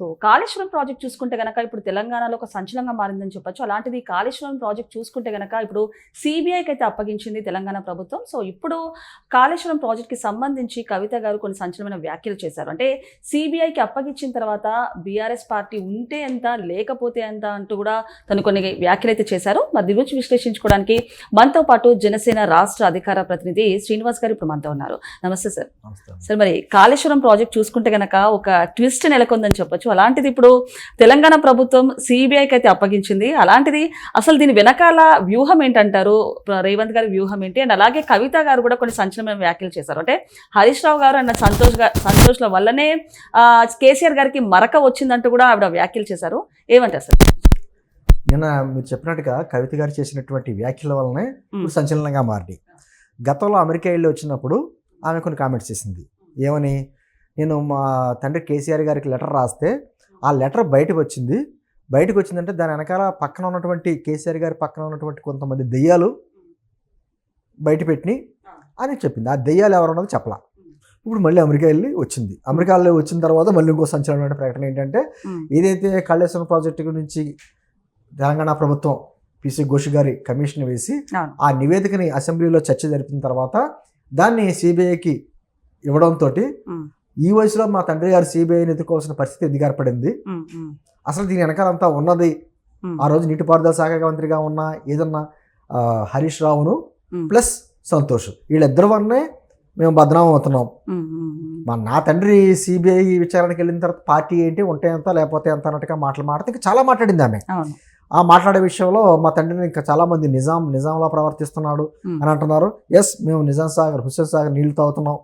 So Kaleshwaram project చూసుకుంటే గనక ఇప్పుడు తెలంగాణలో ఒక సంచలనంగా మారిందని చెప్పొచ్చు. అలాంటిది కాళేశ్వరం ప్రాజెక్ట్ చూసుకుంటే గనక ఇప్పుడు సిబిఐకి అయితే అప్పగించింది తెలంగాణ ప్రభుత్వం. సో ఇప్పుడు కాళేశ్వరం ప్రాజెక్ట్కి సంబంధించి కవిత గారు కొన్ని సంచలనమైన వ్యాఖ్యలు చేశారు. అంటే సిబిఐకి అప్పగించిన తర్వాత బీఆర్ఎస్ పార్టీ ఉంటే ఎంత లేకపోతే ఎంత అంటూ కూడా తను కొన్ని వ్యాఖ్యలు అయితే చేశారు. మరి దీని గురించి విశ్లేషించుకోవడానికి మనతో పాటు జనసేన రాష్ట్ర అధికార ప్రతినిధి శ్రీనివాస్ గారు ఇప్పుడు మనతో ఉన్నారు. నమస్తే సార్. సార్ మరి కాళేశ్వరం ప్రాజెక్ట్ చూసుకుంటే గనక ఒక ట్విస్ట్ నెలకొందని చెప్పొచ్చు. అలాంటిది ఇప్పుడు తెలంగాణ ప్రభుత్వం సిబిఐకి అయితే అప్పగించింది. అలాంటిది అసలు దీని వెనకాల వ్యూహం ఏంటంటారు? రేవంత్ గారి వ్యూహం ఏంటి? అండ్ అలాగే కవిత గారు కూడా కొన్ని సంచలనమైన వ్యాఖ్యలు చేశారు. అంటే హరీష్ రావు గారు అండ్ సంతోష్ గారు సంతోష్ల వల్లనే కేసీఆర్ గారికి మరక వచ్చిందంటూ కూడా ఆవిడ వ్యాఖ్యలు చేశారు. ఏమంటారు సార్? నిన్న మీరు చెప్పినట్టుగా కవిత గారు చేసినటువంటి వ్యాఖ్యల వల్లనే సంచలనంగా మారింది. గతంలో అమెరికా వెళ్ళి వచ్చినప్పుడు ఆమె కొన్ని కామెంట్స్ చేసింది. ఏమని? నేను మా తండ్రి కేసీఆర్ గారికి లెటర్ రాస్తే ఆ లెటర్ బయటకు వచ్చింది. బయటకు వచ్చిందంటే దాని వెనకాల పక్కన ఉన్నటువంటి కేసీఆర్ గారి పక్కన ఉన్నటువంటి కొంతమంది దెయ్యాలు బయట పెట్టినాయి అని చెప్పింది. ఆ దెయ్యాలు ఎవరు ఉన్నది చెప్పలా. ఇప్పుడు మళ్ళీ అమెరికా వెళ్ళి వచ్చింది. అమెరికాలో వచ్చిన తర్వాత మళ్ళీ ఇంకో సంచలనమైన ప్రకటన ఏంటంటే ఏదైతే కాళేశ్వరం ప్రాజెక్టు గురించి తెలంగాణ ప్రభుత్వం పిసి ఘోష్ గారి కమిషన్ వేసి. ఆ నివేదికని అసెంబ్లీలో చర్చ జరిపిన తర్వాత దాన్ని సిబిఐకి ఇవ్వడంతో ఈ వయసులో మా తండ్రి గారు సిబిఐని ఎదుర్కోవాల్సిన పరిస్థితి ఎందుకు ఏర్పడింది అసలు దీని వెనకాలంతా ఉన్నది. ఆ రోజు నీటిపారుదల శాఖ మంత్రిగా ఉన్న ఏదన్నా హరీష్ రావును ప్లస్ సంతోష్. వీళ్ళిద్దరి వల్లనే మేము బదనామం అవుతున్నాం. మా నా తండ్రి సిబిఐ విచారణకి వెళ్ళిన తర్వాత పార్టీ ఏంటి ఉంటే ఎంత లేకపోతే ఎంత అన్నట్టుగా మాటలు మాట్లాడితే ఇంకా చాలా మాట్లాడింది ఆమె. ఆ మాట్లాడే విషయంలో మా తండ్రిని ఇంకా చాలా మంది నిజాం నిజాంలా ప్రవర్తిస్తున్నాడు అని అంటున్నారు. ఎస్ మేము నిజాం సాగర్ హుస్సేన్ సాగర్ నీళ్ళు తాగుతున్నాం.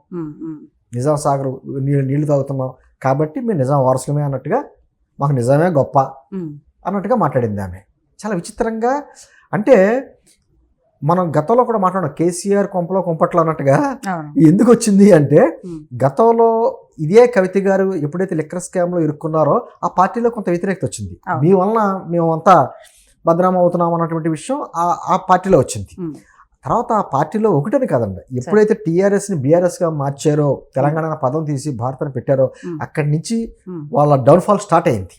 నిజాం సాగర్ నీళ్ళు నీళ్ళు తాగుతున్నాం. కాబట్టి మేము నిజాం వారసులమే అన్నట్టుగా మాకు నిజమే గొప్ప అన్నట్టుగా మాట్లాడింది ఆమె. చాలా విచిత్రంగా అంటే మనం గతంలో కూడా మాట్లాడాం కేసీఆర్ కొంపలో కొంపట్లో అన్నట్టుగా ఎందుకు వచ్చింది అంటే గతంలో ఇదే కవిత గారు ఎప్పుడైతే లిక్కర్ స్కామ్లో ఇరుక్కున్నారో ఆ పార్టీలో కొంత వ్యతిరేకత వచ్చింది. మీ వలన మేమంతా బదనాం అవుతున్నాం అన్నటువంటి విషయం ఆ ఆ పార్టీలో వచ్చింది. తర్వాత ఆ పార్టీలో ఒకటని కాదండి. ఎప్పుడైతే టీఆర్ఎస్ని బీఆర్ఎస్గా మార్చారో తెలంగాణ పదం తీసి భారత్ అని పెట్టారో అక్కడి నుంచి వాళ్ళ డౌన్ఫాల్ స్టార్ట్ అయింది.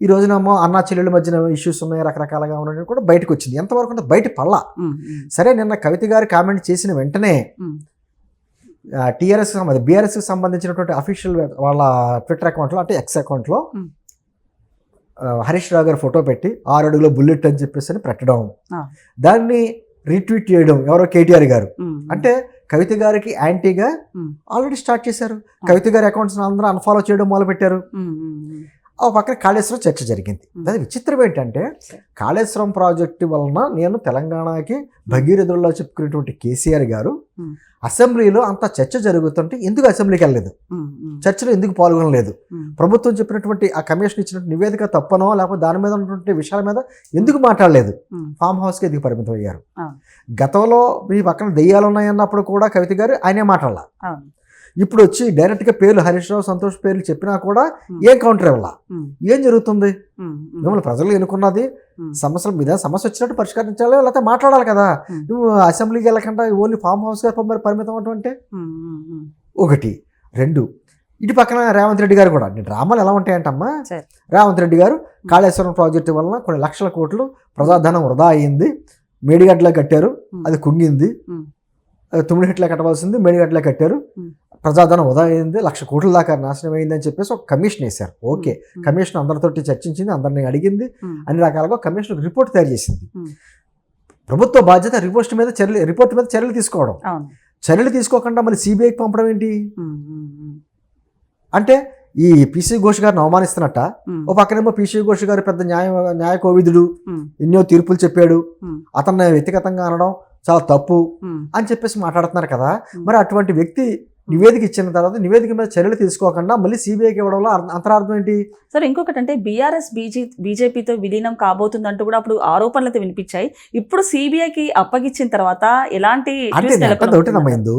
ఈ రోజునేమో అన్నా చెల్లెల మధ్యన ఇష్యూస్ ఉన్నాయి రకరకాలుగా ఉన్నాయి కూడా బయటకు వచ్చింది. ఎంతవరకు అంటే బయట పల్లా ఉమ్, సరే నిన్న కవిత గారు కామెంట్ చేసిన వెంటనే టీఆర్ఎస్ బీఆర్ఎస్కి సంబంధించినటువంటి అఫీషియల్ వాళ్ళ ట్విట్టర్ అకౌంట్లో అంటే ఎక్స్ అకౌంట్లో. హరీష్ రావు గారు ఫోటో పెట్టి ఆరు అడుగుల బుల్లెట్ అని చెప్పేసి అని పెట్టడం. దాన్ని రీట్వీట్ చేయడం ఎవరో కేటీఆర్ గారు. అంటే కవిత గారికి యాంటీగా. ఆల్రెడీ స్టార్ట్ చేశారు. కవిత గారి అకౌంట్స్ అందరూ అన్ఫాలో చేయడం మొదలు పెట్టారు ఆ పక్కన కాళేశ్వరం చర్చ జరిగింది. అది విచిత్రం ఏంటంటే కాళేశ్వరం ప్రాజెక్టు వలన నేను తెలంగాణకి భగీరథుల్లో చెప్పుకునేటువంటి కేసీఆర్ గారు. అసెంబ్లీలో అంత చర్చ జరుగుతుంటే ఎందుకు అసెంబ్లీకి వెళ్ళలేదు? చర్చలో ఎందుకు పాల్గొనలేదు? ప్రభుత్వం చెప్పినటువంటి ఆ కమిషన్ ఇచ్చినటువంటి నివేదిక తప్పనో లేకపోతే దాని మీద ఉన్నటువంటి విషయాల మీద ఎందుకు మాట్లాడలేదు. ఫామ్ హౌస్కి ఎందుకు పరిమితం అయ్యారు. గతంలో మీ పక్కన దెయ్యాలు ఉన్నాయన్నప్పుడు కూడా కవిత గారు ఆయనే మాట్లాడాల. ఇప్పుడు వచ్చి డైరెక్ట్గా పేర్లు హరీష్ రావు సంతోష్ పేర్లు చెప్పినా కూడా ఏం కౌంటర్ ఇవ్వాల? ఏం జరుగుతుంది? మిమ్మల్ని ప్రజలు ఎన్నుకున్నది? సమస్యల మీద సమస్య వచ్చినట్టు పరిష్కరించాలి లేకపోతే మాట్లాడాలి కదా. నువ్వు అసెంబ్లీకి వెళ్ళకుండా ఓన్లీ ఫామ్ హౌస్ గారు మరి పరిమితం అవటం అంటే. ఒకటి. రెండు. ఇటు పక్కన రేవంత్ రెడ్డి గారు కూడా. డ్రామాలు ఎలా ఉంటాయంటమ్మా. రేవంత్ రెడ్డి గారు కాళేశ్వరం ప్రాజెక్టు వలన కొన్ని లక్షల కోట్లు ప్రజాధనం వృధా అయింది. మేడిగడ్డలో కట్టారు. అది కుంగింది. ఉమ్, అది తొమ్మిదిగట్లో కట్టవలసింది. మేడిగడ్డలో కట్టారు. ప్రజాధనం వృధా అయింది లక్ష కోట్ల దాకా నాశనం అయింది అని చెప్పేసి ఒక కమిషన్ వేశారు. ఓకే. కమిషన్ అందరితోటి చర్చించింది అందరిని అడిగింది అన్ని రకాలుగా కమిషన్ రిపోర్ట్ తయారు చేసింది. ప్రభుత్వ బాధ్యత రిపోర్ట్ మీద చర్యలు రిపోర్ట్ మీద చర్యలు తీసుకోవడం. చర్యలు తీసుకోకుండా మళ్ళీ సిబిఐకి పంపడం ఏంటి? అంటే ఈ పిసి ఘోష్ గారిని అవమానిస్తున్నట్ట? ఓ పక్కనేమో పిసి ఘోష్ గారు పెద్ద న్యాయ న్యాయ కోవిదుడు ఎన్నో తీర్పులు చెప్పాడు. అతన్ని వ్యక్తిగతంగా అనడం చాలా తప్పు అని చెప్పేసి మాట్లాడుతున్నారు కదా. మరి అటువంటి వ్యక్తి నివేదిక ఇచ్చిన తర్వాత నివేదిక మీద చర్యలు తీసుకోకుండా మళ్ళీ సిబిఐకి ఇవ్వడంలో అంతరార్థం ఏంటి? సరే ఇంకొకటి అంటే బీఆర్ఎస్ బీజే బీజేపీతో విలీనం కాబోతుందంటూ కూడా అప్పుడు ఆరోపణలు అయితే వినిపించాయి. ఇప్పుడు సిబిఐకి అప్పగించిన తర్వాత ఎలాంటి అంటే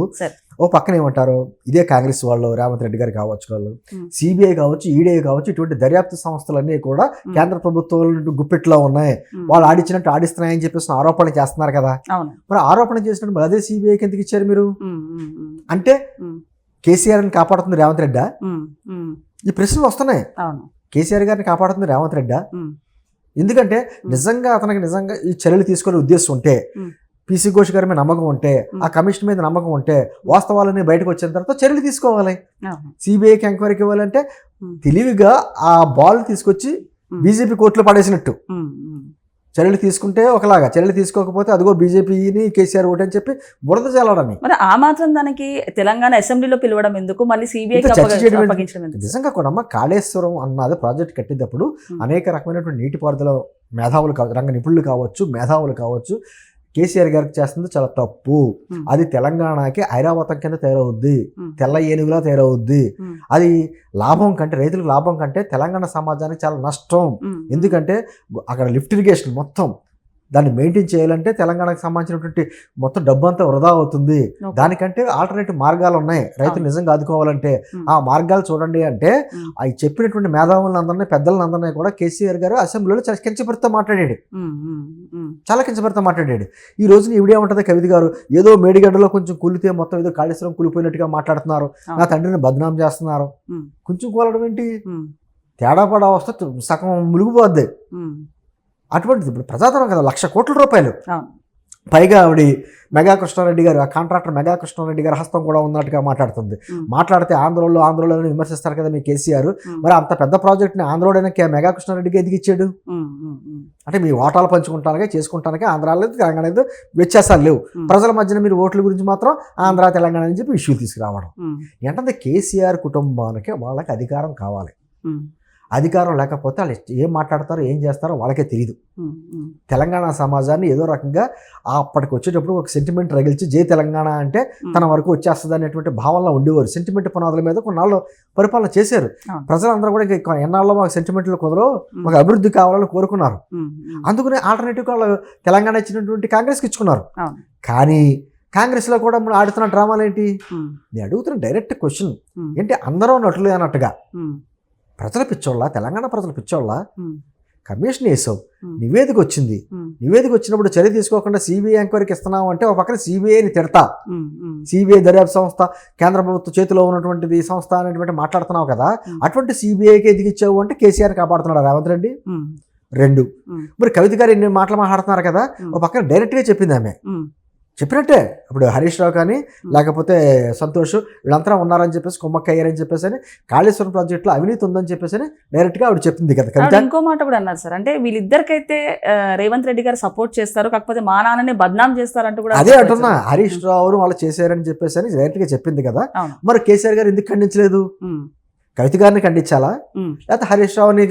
ఒకటి? ఓ పక్కన ఏమంటారు? ఇదే కాంగ్రెస్ వాళ్ళు రేవంత్ రెడ్డి గారు కావచ్చు వాళ్ళు. సిబిఐ కావచ్చు ఈడీ కావచ్చు ఇటువంటి దర్యాప్తు సంస్థలన్నీ కూడా కేంద్ర ప్రభుత్వం గుప్పెట్లో ఉన్నాయి. వాళ్ళు ఆడిచ్చినట్టు ఆడిస్తున్నాయని చెప్పేసి ఆరోపణ చేస్తున్నారు కదా. మరి ఆరోపణ చేసినట్టు మరి అదే సిబిఐకి ఎందుకు ఇచ్చారు మీరు? అంటే కేసీఆర్ని కాపాడుతుంది రేవంత్ రెడ్డా? ఈ ప్రశ్నలు వస్తున్నాయి. కేసీఆర్ గారిని కాపాడుతుంది రేవంత్ రెడ్డా? ఎందుకంటే నిజంగా అతనికి నిజంగా ఈ చర్యలు తీసుకునే ఉద్దేశం ఉంటే. పీసీ ఘోష్ గారి మీద నమ్మకం ఉంటే. ఆ కమిషన్ మీద నమ్మకం ఉంటే వాస్తవాలన్నీ బయటకు వచ్చిన తర్వాత చర్యలు తీసుకోవాలి. సిబిఐకి ఎంక్వైరీకి ఇవ్వాలంటే. తెలివిగా ఆ బాల్ తీసుకొచ్చి. బీజేపీ కోర్టులో పడేసినట్టు. చర్యలు తీసుకుంటే ఒకలాగా చర్యలు తీసుకోకపోతే అదిగో బీజేపీని కేసీఆర్ ఓటని చెప్పి బురద చల్లడని మరి ఆ మాత్రం దానికి తెలంగాణ అసెంబ్లీలో పిలవడం ఎందుకు మళ్ళీ సిబిఐ నిజంగా కూడా అమ్మ కాళేశ్వరం అన్నది ప్రాజెక్ట్ కట్టేటప్పుడు. అనేక రకమైనటువంటి నీటిపారుదల మేధావులు కావచ్చు రంగ నిపుణులు కావచ్చు మేధావులు కావచ్చు కేసీఆర్ గారికి చేస్తుంది చాలా తప్పు. అది తెలంగాణకి ఐరావతం కింద తయారవుద్ది. తెల్ల ఏనుగులా తయారవుద్ది. అది లాభం కంటే రైతులకు లాభం కంటే తెలంగాణ సమాజానికి చాలా నష్టం ఎందుకంటే అక్కడ లిఫ్ట్ ఇరిగేషన్ మొత్తం దాన్ని మెయింటైన్ చేయాలంటే తెలంగాణకు సంబంధించినటువంటి మొత్తం డబ్బు అంతా వృధా అవుతుంది. దానికంటే ఆల్టర్నేటివ్ మార్గాలు ఉన్నాయి రైతులు. నిజంగా ఆదుకోవాలంటే. ఆ మార్గాలు చూడండి అంటే. అవి చెప్పినటువంటి మేధావులందరినీ పెద్దలందరినీ కూడా కేసీఆర్ గారు అసెంబ్లీలో చాలా కించపరితో మాట్లాడాడు. చాలా కించపరితో మాట్లాడాడు ఈ రోజున ఉంటుంది కవిత గారు ఏదో మేడిగడ్డలో కొంచెం కూలితే మొత్తం ఏదో కాళేశ్వరం కూలిపోయినట్టుగా మాట్లాడుతున్నారు. నా తండ్రిని బదనాం చేస్తున్నారు. కొంచెం కూలడం ఏంటి తేడా పడా వస్తే సగం మునిగిపోద్ది ఉమ్. అటువంటిది ఇప్పుడు ప్రజాధనం కదా లక్ష కోట్ల రూపాయలు. పైగా ఆవిడ మెగా కృష్ణారెడ్డి గారు ఆ కాంట్రాక్టర్ మెగా కృష్ణారెడ్డి గారి హస్తం కూడా ఉన్నట్టుగా మాట్లాడుతుంది. మాట్లాడితే ఆంధ్రలో ఆంధ్రలో విమర్శిస్తారు కదా మీ కేసీఆర్. మరి అంత పెద్ద ప్రాజెక్ట్ని ఆంధ్రోడైనా కే- మెగా కృష్ణారెడ్డికి ఉమ్. అంటే మీ ఓటాలు పంచుకుంటానికే చేసుకుంటానికే ఆంధ్ర లేదు తెలంగాణ వ్యత్యాసాలు లేవు. ప్రజల మధ్యన మీరు ఓట్ల గురించి మాత్రం ఆంధ్ర తెలంగాణ అని చెప్పి ఇష్యూలు తీసుకురావడం ఏంటంటే కేసీఆర్ కుటుంబానికి వాళ్ళకి అధికారం కావాలి అధికారం లేకపోతే వాళ్ళు ఏం మాట్లాడతారో ఏం చేస్తారో వాళ్ళకే తెలియదు. తెలంగాణ సమాజాన్ని ఏదో రకంగా అప్పటికి వచ్చేటప్పుడు ఒక సెంటిమెంట్ రగిల్చి జై తెలంగాణ అంటే తన వరకు వచ్చేస్తుంది అనేటువంటి భావనలో ఉండేవారు. సెంటిమెంట్ పునాదుల మీద కొన్నాళ్ళు పరిపాలన చేశారు. ప్రజలందరూ కూడా ఇంకా ఎన్నాళ్ళు మాకు సెంటిమెంట్లు కుదరవు మాకు అభివృద్ధి కావాలని కోరుకున్నారు. అందుకనే ఆల్టర్నేటివ్ వాళ్ళు తెలంగాణ ఇచ్చినటువంటి కాంగ్రెస్కి ఇచ్చుకున్నారు. కానీ కాంగ్రెస్లో కూడా మనం ఆడుతున్న డ్రామాలు ఏంటి నేను అడుగుతున్న డైరెక్ట్ క్వశ్చన్ ఏంటి? అందరూ నటులే అన్నట్టుగా. ప్రజల పిచ్చోళ్ళ తెలంగాణ ప్రజల పిచ్చోళ్ళ కమిషన్ వేసావు. నివేదిక వచ్చింది. నివేదిక వచ్చినప్పుడు చర్య తీసుకోకుండా సిబిఐ ఎంక్వైరీకి ఇస్తున్నావు అంటే ఒక పక్కన సిబిఐని తిడతా. సిబిఐ దర్యాప్తు సంస్థ కేంద్ర ప్రభుత్వ చేతిలో ఉన్నటువంటిది సంస్థ అనేటువంటి మాట్లాడుతున్నావు కదా. అటువంటి సిబిఐకి ఎదిగి ఇచ్చావు అంటే కేసీఆర్ కాపాడుతున్నాడు రేవంత్ రెడ్డి? రెండు. మరి కవిత గారు ఎన్ని మాటలు మాట్లాడుతున్నారు కదా. ఒక పక్కన డైరెక్ట్గా చెప్పింది ఆమె. చెప్పినట్టే. ఇప్పుడు హరీష్ రావు కానీ లేకపోతే సంతోష్ వీళ్ళంతా ఉన్నారని చెప్పేసి కుమ్మక్క అయ్యారని చెప్పేసి అని కాళేశ్వరం ప్రాజెక్టులో అవినీతి ఉందని చెప్పేసి అని డైరెక్ట్గా ఆవిడ చెప్పింది కదా కవిత? ఇంకో మాట కూడా అన్నారు సార్. అంటే వీళ్ళిద్దరికైతే రేవంత్ రెడ్డి గారు సపోర్ట్ చేస్తారు కాకపోతే మా నాన్నని బద్నాం చేస్తారంటూ కూడా అదే అంటున్నా. హరీష్ రావు వాళ్ళు చేశారని చెప్పేసి అని డైరెక్ట్గా చెప్పింది కదా. మరి కేసీఆర్ గారు ఎందుకు ఖండించలేదు? కవిత గారిని ఖండించాలా? లేకపోతే హరీష్ రావుని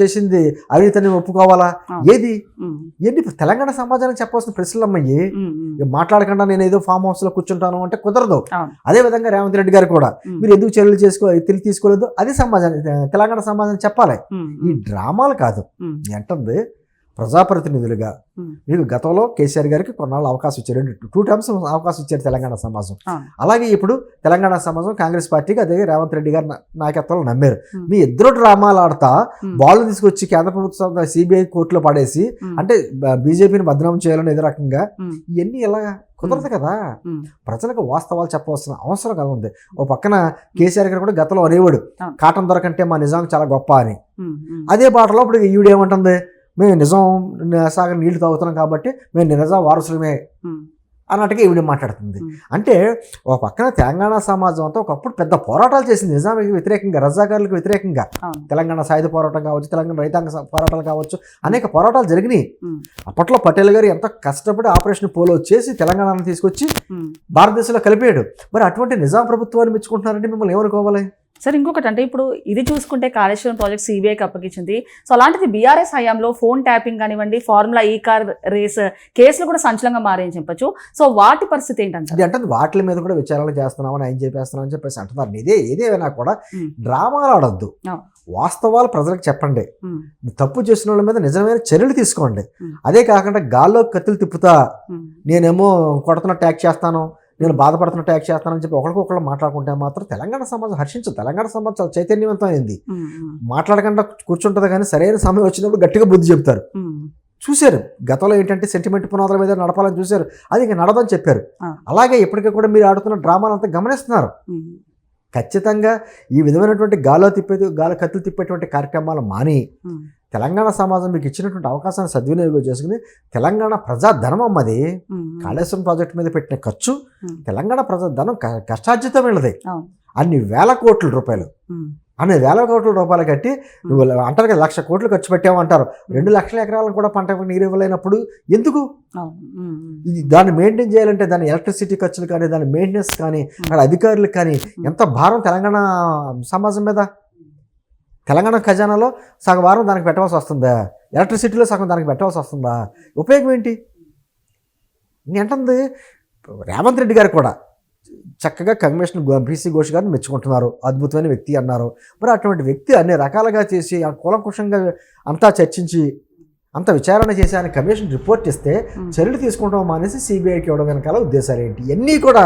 చేసింది అవినీతిని ఒప్పుకోవాలా. ఏది? ఏంటి తెలంగాణ సమాజానికి చెప్పాల్సిన ప్రశ్నలు. ఇక మాట్లాడకుండా నేను ఏదో ఫామ్ హౌస్లో కూర్చుంటాను అంటే కుదరదు. అదే విధంగా రేవంత్ రెడ్డి గారు కూడా మీరు ఎందుకు చర్యలు చేసుకో తెలివి తీసుకోలేదు? అది సమాజానికి తెలంగాణ సమాజానికి చెప్పాలి. ఈ డ్రామాలు కాదు. ఏంటంది ప్రజాప్రతినిధులుగా. మీకు గతంలో కేసీఆర్ గారికి కొన్నాళ్ళు అవకాశం ఇచ్చారు. రెండు టూ టైమ్స్ అవకాశం ఇచ్చారు తెలంగాణ సమాజం. అలాగే ఇప్పుడు తెలంగాణ సమాజం కాంగ్రెస్ పార్టీకి అదే రేవంత్ రెడ్డి గారి నాయకత్వంలో నమ్మారు. మీ ఇద్దరు డ్రామాలు ఆడతా బాల్ తీసుకొచ్చి కేంద్ర ప్రభుత్వం సిబిఐ కోర్టులో పడేసి అంటే బీజేపీని బదనాం చేయాలని ఏదో రకంగా ఇవన్నీ ఎలా కుదరదు కదా? ప్రజలకు వాస్తవాలు చెప్పవలసిన అవసరం కదా ఉంది. ఓ పక్కన కేసీఆర్ గారు కూడా గతంలో అనేవాడు. కాటన్ దొరకంటే మా నిజాం చాలా గొప్ప అని. అదే బాటలో ఇప్పుడు ఈవిడ ఏమంటుంది? మేము నిజం సాగర్ నీళ్ళు తాగుతున్నాం కాబట్టి మేము నిజం వారసులమే అన్నట్టుగా ఈవిడ మాట్లాడుతుంది. అంటే ఒక పక్కన తెలంగాణ సమాజం అంతా ఒకప్పుడు పెద్ద పోరాటాలు చేసింది నిజానికి వ్యతిరేకంగా రజాకారులకు వ్యతిరేకంగా. తెలంగాణ సాయుధ పోరాటం కావచ్చు తెలంగాణ రైతాంగ పోరాటాలు కావచ్చు అనేక పోరాటాలు జరిగినాయి. అప్పట్లో పటేల్ గారు ఎంత కష్టపడి ఆపరేషన్ పోలో చేసి తెలంగాణను తీసుకొచ్చి. భారతదేశంలో కలిపాడు. మరి అటువంటి నిజాం ప్రభుత్వాన్ని మెచ్చుకుంటున్నారంటే మిమ్మల్ని ఏమనుకోవాలి? సార్ ఇంకొకటి అంటే ఇప్పుడు ఇది చూసుకుంటే కాళేశ్వరం ప్రాజెక్ట్ సిబిఐకి అప్పగించింది. సో అలాంటిది బీఆర్ఎస్ హయాంలో ఫోన్ ట్యాపింగ్ కానివ్వండి ఫార్ములా ఈ కార్ రేస్ కేసులు కూడా సంచలనంగా మారని చెప్పొచ్చు. సో వాటి పరిస్థితి ఏంటంటారు అది అంటే వాటి మీద కూడా విచారణ చేస్తున్నామని ఆయన చెప్పేస్తున్నాం అని చెప్పేసి అంటున్నారు. ఇదే ఏదేమైనా కూడా. డ్రామాలు ఆడొద్దు. వాస్తవాలు ప్రజలకు చెప్పండి. తప్పు చేసిన వాళ్ళ మీద నిజమైన చర్యలు తీసుకోండి. అదే కాకుండా గాల్లో కత్తులు తిప్పుతా నేనేమో కొడుతున్న ట్యాక్ చేస్తాను నేను బాధపడుతున్న ట్యాక్ చేస్తానని చెప్పి ఒకరికొకరు మాట్లాడుకుంటే మాత్రం తెలంగాణ సమాజం హర్షించదు తెలంగాణ సమాజం చాలా చైతన్యవంతమైంది. మాట్లాడకుండా కూర్చుంటుంది కానీ సరైన సమయం వచ్చినప్పుడు గట్టిగా బుద్ధి చెప్తారు. చూశారు. గతంలో ఏంటంటే సెంటిమెంట్ పునాదుల మీద నడపాలని చూశారు. అది ఇంకా నడదని చెప్పారు. అలాగే ఇప్పటికీ కూడా మీరు ఆడుతున్న డ్రామాలు అంతా గమనిస్తున్నారు. ఖచ్చితంగా ఈ విధమైనటువంటి గాలో తిప్పే గాలో కత్తులు తిప్పేటువంటి కార్యక్రమాలు మాని తెలంగాణ సమాజం మీకు ఇచ్చినటువంటి అవకాశాన్ని సద్వినియోగం చేసుకుని తెలంగాణ ప్రజా ధనం అమ్మది ఉమ్, కాళేశ్వరం ప్రాజెక్టు మీద పెట్టిన ఖర్చు. తెలంగాణ ప్రజా ధనం క- కష్టార్జితమైనది. అన్ని వేల కోట్ల రూపాయలు. అన్ని వేల కోట్ల రూపాయలు కట్టి నువ్వు అంటారు కదా లక్ష కోట్లు ఖర్చు పెట్టామంటారు. రెండు లక్షల ఎకరాలను కూడా పంటకు నీరు ఇవ్వలేనప్పుడు ఎందుకు? దాన్ని మెయింటైన్ చేయాలంటే దాని ఎలక్ట్రిసిటీ ఖర్చులు కానీ దాని మెయింటెనెన్స్ కానీ అక్కడ అధికారులకు కానీ ఎంత భారం తెలంగాణ సమాజం మీద? తెలంగాణ ఖజానాలో సగం వారం దానికి పెట్టవలసి వస్తుందా? ఎలక్ట్రిసిటీలో సగం దానికి పెట్టవలసి వస్తుందా? ఉపయోగం ఏంటి? అంటుంది రేవంత్ రెడ్డి గారు కూడా చక్కగా కమిషనర్ బీసీ ఘోష్ గారిని మెచ్చుకుంటున్నారు. అద్భుతమైన వ్యక్తి అన్నారు. మరి అటువంటి వ్యక్తి అన్ని రకాలుగా చేసి ఆ కూలంకుషంగా అంతా చర్చించి అంత విచారణ చేసి ఆయన కమిషన్ రిపోర్ట్ ఇస్తే చర్యలు తీసుకుంటాం మానేసి సిబిఐకి ఇవ్వడం వెనకాల ఉద్దేశాలు ఏంటి? ఇవన్నీ కూడా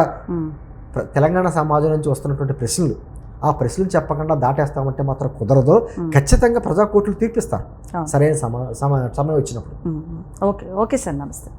తెలంగాణ సమాజం నుంచి వస్తున్నటువంటి ప్రశ్నలు. ఆ ప్రశ్నలు చెప్పకుండా దాటేస్తామంటే మాత్రం కుదరదు. ఖచ్చితంగా ప్రజా కోర్టులు తీర్పిస్తారు. సరైన సమా సమా సమయం వచ్చినప్పుడు. ఓకే. Okay sir. నమస్తే.